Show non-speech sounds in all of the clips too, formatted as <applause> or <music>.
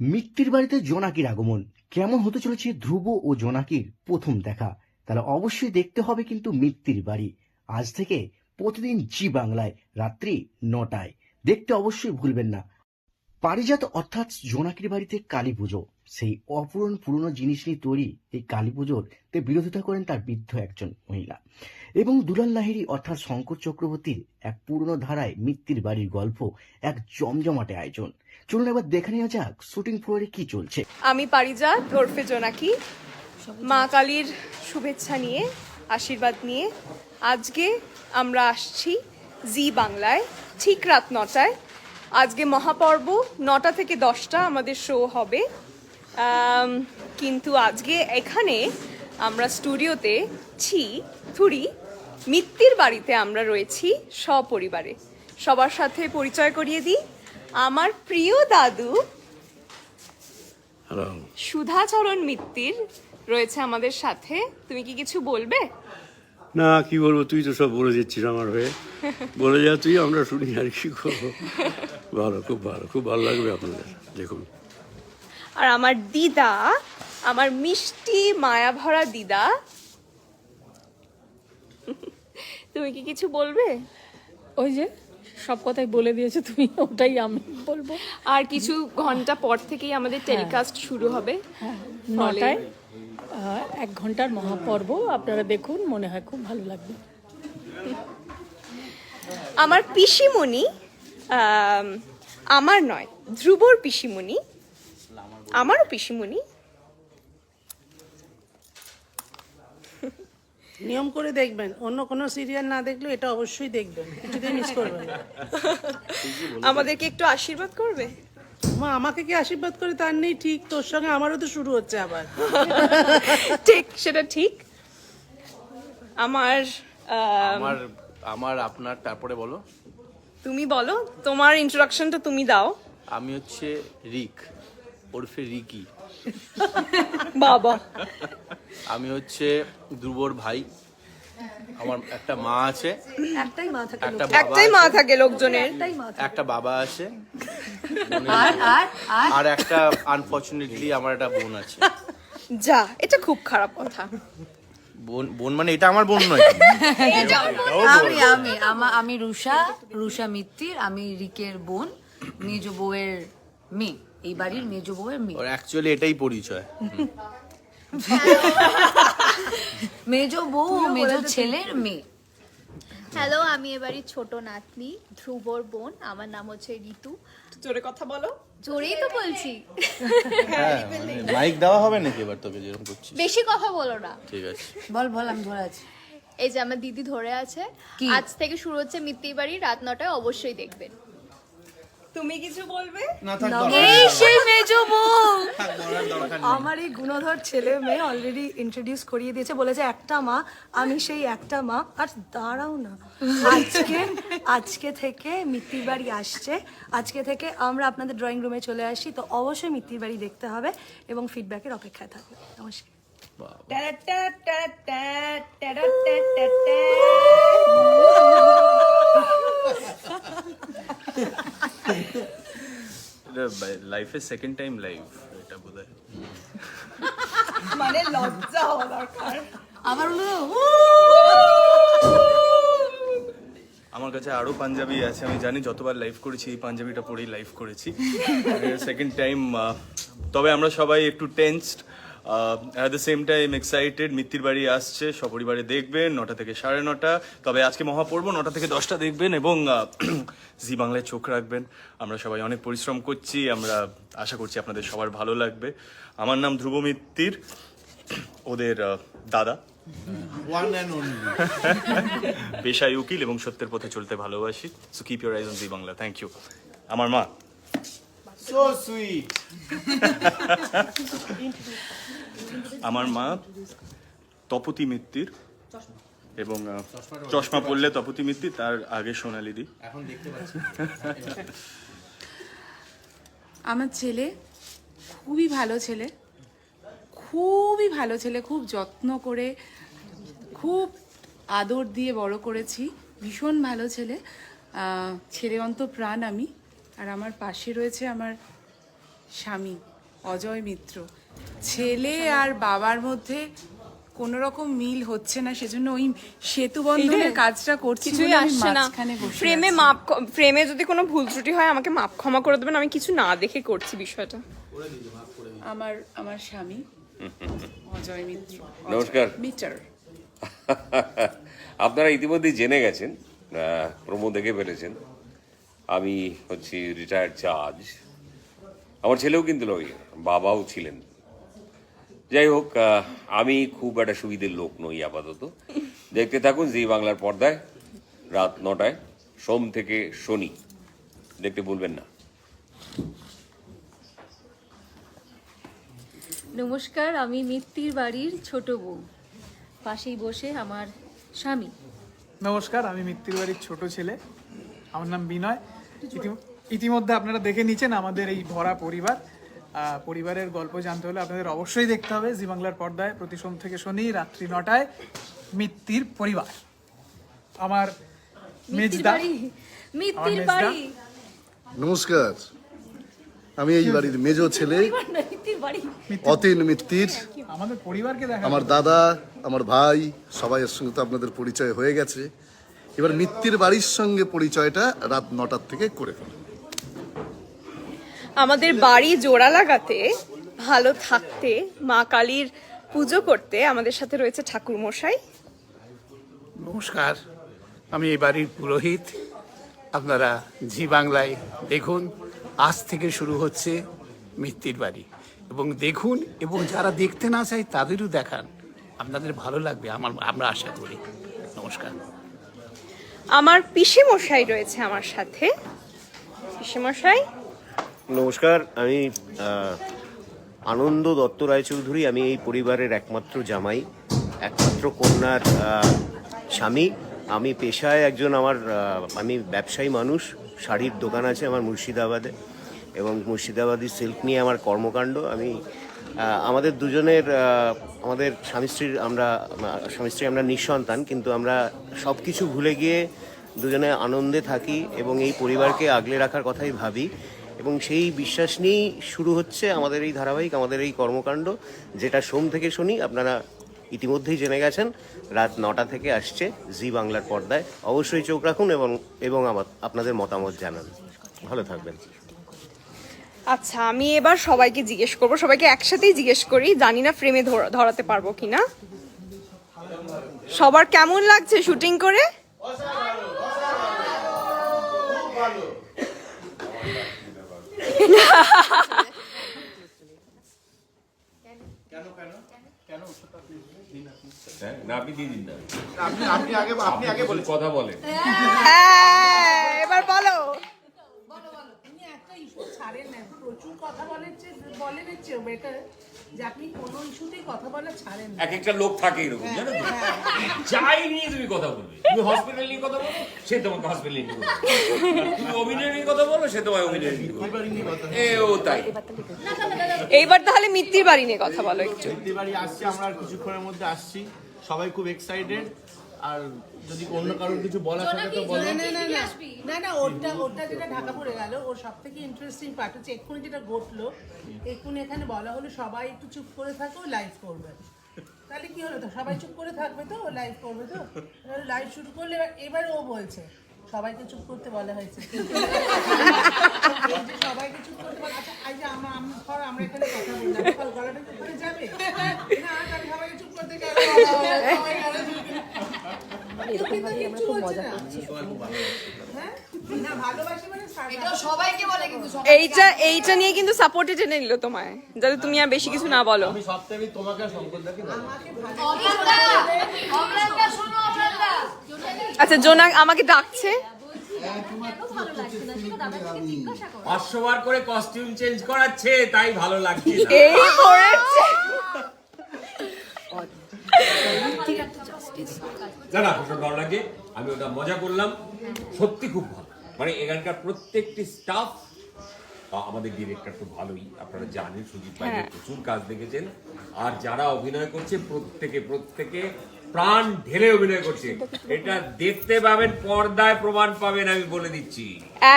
মৃত্যুর বাড়িতে জোনাকির আগমন। কেমন হতে চলেছে ধ্রুব ও জোনাকির প্রথম দেখা? তাহলে অবশ্যই দেখতে হবে কিন্তু মৃত্যুর বাড়ি। আজ থেকে প্রতিদিন জি বাংলায়, রাত্রি নটায়। দেখতে অবশ্যই ভুলবেন না। পারিজাত অর্থাৎ জোনাকির বাড়িতে কালী পুজো। সেই অপূরণ পুরনো জিনিস নিয়ে তৈরি এই কালী পুজোর তে বিরোধিতা করেন তার বৃদ্ধ একজন মহিলা। এবং দুলাল লাহিড়ী অর্থাৎ শঙ্কর চক্রবর্তীর এক পুরনো ধারায় মৃত্যুর বাড়ির গল্প এক জমজমাটে আয়োজন। চলুন এবার দেখে নেওয়া যাক, শুটিং ফ্লোরে কি চলছে। আমি পারিজাত ওরফে জোনাকি। মা কালীর শুভেচ্ছা নিয়ে, আশীর্বাদ নিয়ে আজকে আমরা আসছি জি বাংলায়, ঠিক রাত নটায়। আজকে মহাপর্ব নটা থেকে দশটা আমাদের শো হবে। কিন্তু আজকে এখানে আমরা স্টুডিওতে ছি, থুরি, মিত্তির বাড়িতে আমরা রয়েছি সপরিবারে। সবার সাথে পরিচয় করিয়ে দিই। আমার প্রিয় দাদু। হ্যালো সুধাচরণ মিত্তির রয়েছে আমাদের সাথে। তুমি কি কিছু বলবে? না কি বলব? তুই তো সব বলে দিচ্ছিস আমার হয়ে। বলে যা তুই আমরা শুনি আর কি করব। ভালো খুব ভালো খুব ভালো লাগবে আপনাদের। দেখুন। আর আমার দিদা আমার মিষ্টি মায়া ভরা দিদা। তুমি কি কিছু বলবে? ওই যে সব কথাই বলে দিয়েছ তুমি ওটাই আমি বলব। আর কিছু ঘণ্টা পর থেকেই আমাদের টেলিকাস্ট শুরু হবে। নটায় এক ঘণ্টার মহাপর্ব আপনারা দেখুন মনে হয় খুব ভালো লাগবে। আমার পিসিমণি আমার নয় ধ্রুবর পিসিমণি আমারও পিসিমণি নিয়ম করে দেখবেন অন্য কোনো সিরিয়াল না দেখলেও এটা অবশ্যই দেখবেন কিছুতেই মিস করবেন না। আমাদেরকে একটু আশীর্বাদ করবে? মা আমাকে কি আশীর্বাদ করে? তার নেই ঠিক তোর সঙ্গে আমারও তো শুরু হচ্ছে আবার। ঠিক সেটা ঠিক। আমার আম, আমার আমার আপনার তারপরে বলো। তুমি বলো তোমার ইন্ট্রোডাকশনটা তুমি দাও। আমি হচ্ছে রিক ওরফে রিকি। <laughs> বাবা। আমি হচ্ছে ধ্রুবর ভাই। আমার একটা মা আছে। একটাই মা থাকে একটা একটাই মা থাকে লোকজনের। একটা বাবা আছে। <laughs> আর একটা আনফর্চুনেটলি আমার একটা বোন আছে। যা এটা খুব খারাপ কথা। বোন বোন মানে এটা আমার বোন নয়। <laughs> আমি আমি আমি রুষা রুষা মিত্তির আমি রিকের বোন নিজ বউয়ের মেয়ে। এই বাড়ির মেজ বউয়ের মেয়ে। ওর অ্যাকচুয়ালি এটাই পরিচয়। <laughs> মেজ বউ মেজ ছেলের মেয়ে। হ্যালো আমি এবারই ছোট নাতনি ধ্রুবর বোন। আমার নাম হচ্ছে ঋতু। জোরে কথা বলো। জোরেই তো বলছি। হ্যাঁ মাইক দেওয়া হবে নাকি এবার তোকে যেরকম করছিস? বেশি কথা বলো না। ঠিক আছে। বল বল আমি ধরে আছি। এই যে আমার দিদি ধরে আছে। আজ থেকে শুরু হচ্ছে মিত্তি বাড়ি। রাত নটায় অবশ্যই দেখবেন। তুমি কিছু বলবে? এই সেই মেজ বউ। আমার এই গুণধর ছেলে মেয়ে অলরেডি ইন্ট্রোডিউস করিয়ে দিয়েছে বলেছে একটা মা আমি সেই একটা মা আর দাঁড়াও না। আজকে আজকে থেকে মিত্তির বাড়ি আসছে। আজকে থেকে আমরা আপনাদের ড্রয়িং রুমে চলে আসি। তো অবশ্যই মিত্তির বাড়ি দেখতে হবে এবং ফিডব্যাকের অপেক্ষায় থাকবে। নমস্কার। <laughs> লাইফের সেকেন্ড টাইম লাইভ এটা বোধ মানে লজ্জা হওয়া দরকার। আমার হলো আমার কাছে আরও পাঞ্জাবি আছে আমি জানি যতবার লাইভ করেছি এই পাঞ্জাবিটা পরেই লাইভ করেছি। <laughs> সেকেন্ড টাইম তবে আমরা সবাই একটু tensed at the same time excited Mittir বাড়ি আসছে সপরিবারে দেখবেন নটা থেকে সাড়ে নটা। তবে আজকে মহাপর্ব নটা থেকে দশটা দেখবেন এবং <clears throat> জি বাংলায় চোখ রাখবেন। আমরা সবাই অনেক পরিশ্রম করছি আমরা আশা করছি আপনাদের সবার ভালো লাগবে। আমার নাম ধ্রুব মিত্তির <clears throat> ওদের দাদা। <laughs> পেশায় উকিল এবং সত্যের পথে চলতে ভালোবাসি। So keep your eyes on Zee Bangla thank you আমার মা। সো সুইট <laughs> আমার মা তপতি মিত্তির এবং চশমা পরলে তপতি মিত্তির তার আগে সোনালি দি। আমার ছেলে খুবই ভালো ছেলে খুবই ভালো ছেলে খুব যত্ন করে খুব আদর দিয়ে বড় করেছি ভীষণ ভালো ছেলে। আহ, ছেলে অন্ত প্রাণ আমি। আর আমার পাশে রয়েছে আমার স্বামী অজয় মিত্র। ছেলে আর বাবার মধ্যে কোনো রকম মিল হচ্ছে না সেজন্য ওই সেতু বন্ধনের কাজটা করছি কিছুই আসছে না। ফ্রেমে মাপ ফ্রেমে যদি কোনো ভুল ত্রুটি হয় আমাকে মাপ ক্ষমা করে দেবেন। আমি কিছু না দেখে করছি বিষয়টা। আমার আমার স্বামী অজয় মিত্র। নমস্কার। মিটার <laughs> আপনারা ইতিমধ্যেই জেনে গেছেন প্রমো দেখে ফেলেছেন। আমি হচ্ছি রিটায়ার্ড জাজ আমার ছেলেও কিন্তু লই বাবাও ছিলেন। যাই হোক আমি খুব একটা সুবিধের লোক নই আপাতত। দেখতে থাকুন জি বাংলার পর্দায় রাত নটায় সোম থেকে শনি। দেখতে বলবেন না। নমস্কার আমি মিত্তির বাড়ির ছোট বউ। পাশেই বসে আমার স্বামী। নমস্কার আমি মিত্তির বাড়ির ছোট ছেলে। আমার নাম বিনয়। ইতি- ইতিমধ্যে আপনারা দেখে নিচ্ছেন আমাদের এই ভরা পরিবার। পরিবারের গল্প জানতে হলে আপনাদের অবশ্যই দেখতে হবে জি বাংলার পর্দায় প্রতি সোম থেকে শনি রাত্রি নটায় মিত্তির পরিবার। আমার মেজদা মিত্তির মেজদা। বাড়ি। নমস্কার। আমি এই বাড়ির মেজ ছেলে অতীন মিত্তির। আমাদের পরিবারকে দেখা আমার দাদা আমার ভাই সবাইয়ের সঙ্গে তো আপনাদের পরিচয় হয়ে গেছে। এবার মিত্তির বাড়ির সঙ্গে পরিচয়টা রাত নটার থেকে করে ফেলুন আমাদের বাড়ি জোড়া লাগাতে ভালো থাকতে মা কালীর পুজো করতে আমাদের সাথে রয়েছে ঠাকুর মশাই নমস্কার আমি এই বাড়ির পুরোহিত। আপনারা জি বাংলায় দেখুন আজ থেকে শুরু হচ্ছে মিত্তির বাড়ি। এবং দেখুন এবং যারা দেখতে না চায় তাদেরও দেখান। আপনাদের ভালো লাগবে আমার আমরা আশা করি। নমস্কার। আমার পিসে মশাই রয়েছে আমার সাথে। পিসি মশাই নমস্কার, আমি আনন্দ দত্ত রায়চৌধুরী, আমি এই পরিবারের একমাত্র জামাই, একমাত্র কন্যার স্বামী। আমি পেশায় একজন আমার আমি ব্যবসায়ী মানুষ, শাড়ির দোকান আছে আমার মুর্শিদাবাদে এবং মুর্শিদাবাদি সিল্ক নিয়ে আমার কর্মকাণ্ড। আমি আমাদের দুজনের আমাদের স্বামী স্ত্রীর আমরা স্বামী স্ত্রী আমরা নিঃসন্তান, কিন্তু আমরা সব কিছু ভুলে গিয়ে দুজনে আনন্দে থাকি এবং এই পরিবারকে আগলে রাখার কথাই ভাবি। এবং সেই বিশ্বাস নিয়েই শুরু হচ্ছে আমাদের এই ধারাবাহিক, আমাদের এই কর্মকাণ্ড, যেটা সোম থেকে শনি, আপনারা ইতিমধ্যেই জেনে গেছেন, রাত নটা থেকে আসছে জি বাংলার পর্দায়। অবশ্যই চোখ রাখুন এবং এবং আমার, আপনাদের মতামত জানান। ভালো থাকবেন। আচ্ছা আমি এবার সবাইকে জিজ্ঞেস করব। সবাইকে একসাথেই জিজ্ঞেস করি জানি না ফ্রেমে ধরাতে পারব কিনা। সবার কেমন লাগছে শুটিং করে? কথা বলেন। হ্যাঁ, এবার বলো। ছাড়েন না। প্রচুর কথা বলেন বলেন এর চেয়েও better যে আপনি কোনো ইস্যুতেই কথা বলা ছাড়েন না। এক একটা লোক থাকে এরকম জানো তো? যাই নিয়ে তুমি কথা বলবে। তুমি হসপিটাল নিয়ে কথা বলো সে তোমাকে হসপিটাল নিয়ে বলবে। তুমি অভিনয় নিয়ে কথা বলো সে তোমায় অভিনয় নিয়ে বলবে। এ ও তাই। এইবার তাহলে মিত্তির বাড়ি নিয়ে কথা বলো একটু। মিত্তির বাড়ি আসছি আমরা আর কিছুক্ষণের মধ্যে আসছি। সবাই খুব এক্সাইটেড আর যদি অন্য কারোর কিছু বলার থাকে তো বলো। না না না না না ওটা ওটা যেটা ঢাকা পড়ে গেল ওর সব থেকে ইন্টারেস্টিং পার্ট হচ্ছে এক্ষুনি যেটা ঘটলো এক্ষুনি এখানে বলা হলো সবাই একটু চুপ করে থাকো লাইভ করবে। তাহলে কি হলো তো? সবাই চুপ করে থাকবে তো? লাইভ করবে তো? লাইভ শুরু করলে এবার এবার ও বলছে সবাইকে চুপ করতে বলা হয়েছে। সবাইকে চুপ করতে বলা আচ্ছা আমরা আমরা এখানে কথা বললাম এবার গলাটা কি ওখানে যাবে না তাহলে সবাইকে চুপ করতে গেলে সবাই গলা ঝুঁকবে। কিন্তু কিচ্ছু হচ্ছে না। হ্যাঁ? না, ভালোবাসি মানে সারা- সবাইকে বলে কিন্তু এইটা এইটা নিয়ে কিন্তু সাপোর্টে টেনে নিল তোমায় যাতে তুমি আর বেশি কিছু না বলো। আমি তোমাকে আচ্ছা জোনা আমাকে ডাকছে। করে কস্টিউম চেঞ্জ করাচ্ছে তাই ভালো লাগছে এই করেছে। না না ভীষণ ভালো লাগে আমি ওটা মজা করলাম। সত্যি খুব ভালো। মানে এখানকার প্রত্যেকটি স্টাফ আমাদের ডিরেক্টর তো ভালোই আপনারা জানেন সুজিত ভাই হ্যাঁ। প্রচুর কাজ দেখেছেন। আর যারা অভিনয় করছে প্রত্যেকে প্রত্যেকে প্রাণ ঢেলে অভিনয় করছে। এটা দেখতে পাবেন পর্দায় প্রমাণ পাবেন আমি বলে দিচ্ছি।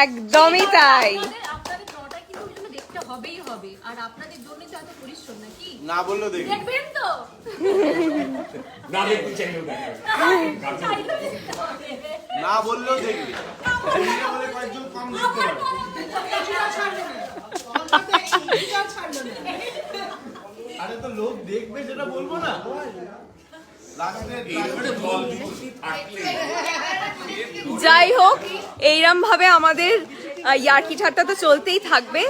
একদমই তাই আপনাদের নটায় কিন্তু ওই জন্য দেখতে একটা হবেই হবে। আর আপনাদের জন্য তো এত পরিশ্রম নাকি? না বললেও দেখবি দেখবেন তো? না চাইলেও না বললেও দেখবি। দেখতে আরে তো লোক দেখবে যেটা বলব না। যাই হোক এইরম ভাবে আমাদের ইয়ার্কি ঠাট্টা তো চলতেই থাকবে।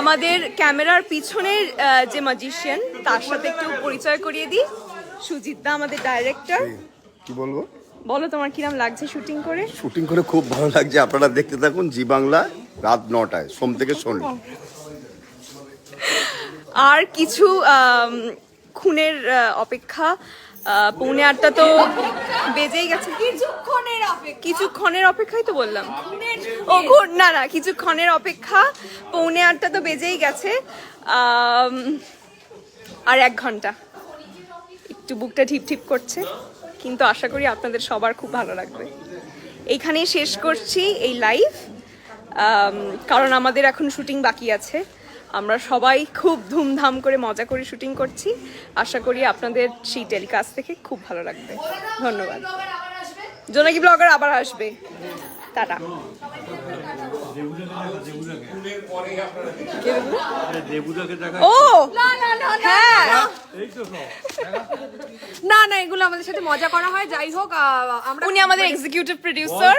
আমাদের ক্যামেরার পিছনের যে ম্যাজিশিয়ান তার সাথে একটু পরিচয় করিয়ে দিই। সুজিত দা আমাদের ডাইরেক্টর কি বলব? বলো তোমার কিরম লাগছে শুটিং করে? শুটিং করে খুব ভালো লাগছে। আপনারা দেখতে থাকুন জি বাংলা রাত নটায় সোম থেকে শনি আর কিছু খুনের অপেক্ষা। পৌনে আটটা তো বেজেই গেছে। কিছুক্ষণের অপেক্ষা কিছুক্ষণের অপেক্ষাই তো বললাম। ও খুন- না না, কিছুক্ষণের অপেক্ষা, পৌনে আটটা তো বেজেই গেছে। আর এক ঘণ্টা। একটু বুকটা ঠিপ ঠিপ করছে, কিন্তু আশা করি আপনাদের সবার খুব ভালো লাগবে। এইখানেই শেষ করছি এই লাইভ কারণ আমাদের এখন শুটিং বাকি আছে। আমরা সবাই খুব ধুমধাম করে মজা করে শুটিং করছি। আশা করি আপনাদের সেই টেলিকাস্ট থেকে খুব ভালো লাগবে। ধন্যবাদ। জোনাকি ব্লগার আবার আসবে। টাটা। ও! হ্যাঁ। না না এগুলো আমাদের সাথে মজা করা হয়। যাই হোক আমরা উনি আমাদের এক্সিকিউটিভ প্রডিউসার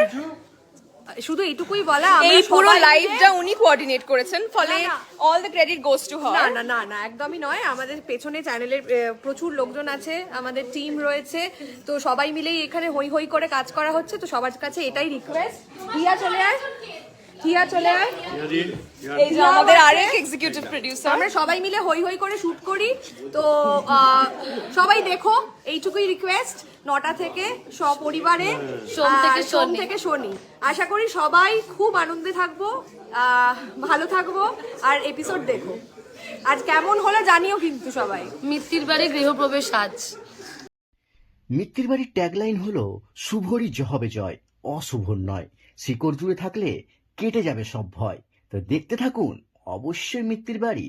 শুধু এটুকুই বলা এই পুরো লাইফটা লাইভটা উনি কোঅর্ডিনেট করেছেন ফলে না, না। All the credit goes to না হার না না না একদমই নয়। আমাদের পেছনে চ্যানেলের প্রচুর লোকজন আছে আমাদের টিম রয়েছে তো সবাই মিলেই এখানে হই হই করে কাজ করা হচ্ছে তো সবার কাছে এটাই রিকোয়েস্ট দিয়া চলে আয়। হিয়া চলে আয়। এই যে আমাদের আরেক এক্সিকিউটিভ প্রডিউসার আমরা সবাই মিলে হই হই করে শুট করি। তো আহ, সবাই দেখো এইটুকুই রিকোয়েস্ট নটা থেকে সপরিবারে সোম থেকে শনি। থেকে শনি। আশা করি সবাই খুব আনন্দে থাকব আহ, ভালো থাকব আর এপিসোড দেখো। আজ কেমন হলো জানিও কিন্তু সবাই। মিত্তির বাড়ি গৃহপ্রবেশ আজ। মিত্তির বাড়ির ট্যাগলাইন হলো শুভরই হবে জয়। অশুভর নয় শিকড় জুড়ে থাকলে কেটে যাবে সব ভয়। তো দেখতে থাকুন অবশ্যই মিত্তির বাড়ি।